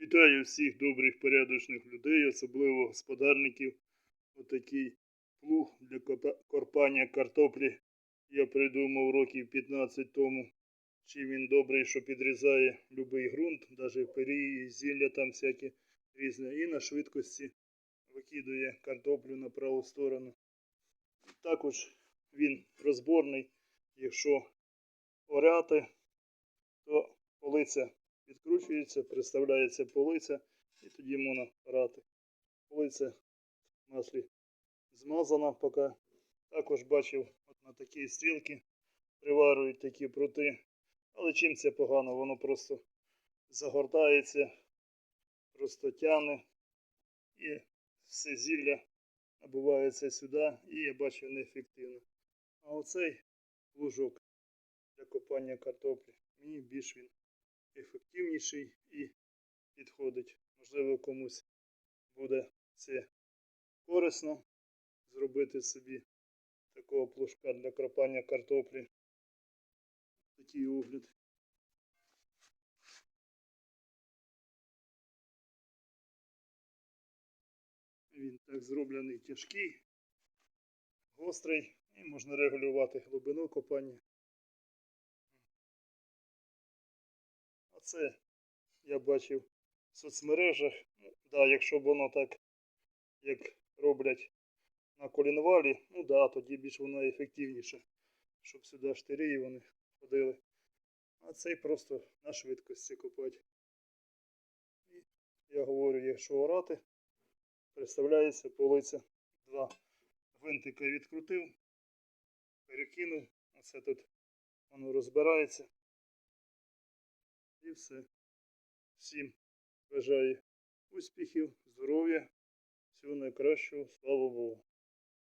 Вітаю всіх добрих порядочних людей, особливо господарників. Отакий плуг для корпання картоплі я придумав років 15 тому. Чим він добрий, що підрізає будь-який ґрунт, навіть пирі, зілля там всякі різне. І на швидкості викидує картоплю на праву сторону. Також він розборний, якщо орати, то полиця відкручується, приставляється полиця, і тоді можна орати. Полиця в маслі змазана поки. Також бачив от на такі стрілки приварюють такі прути. Але чим це погано? Воно просто загортається, просто тягне і все зілля набувається сюди, і я бачу неефективно. А оцей лужок для копання картоплі, мені більш він ефективніший і підходить. Можливо, комусь буде це корисно зробити собі такого плужка для кропання картоплі. Такий огляд. Він так зроблений тяжкий, гострий і можна регулювати глибину копання. Це я бачив в соцмережах. Ну, да, якщо б воно так, як роблять на колінвалі, ну да, тоді більш воно ефективніше, щоб сюди штирі вони ходили. А цей просто на швидкості копати. І я говорю, якщо орати, представляється полиця. Два гвинтика відкрутив, перекинув, оце тут воно розбирається. І все. Всім бажаю успіхів, здоров'я, всього найкращого, слава Богу.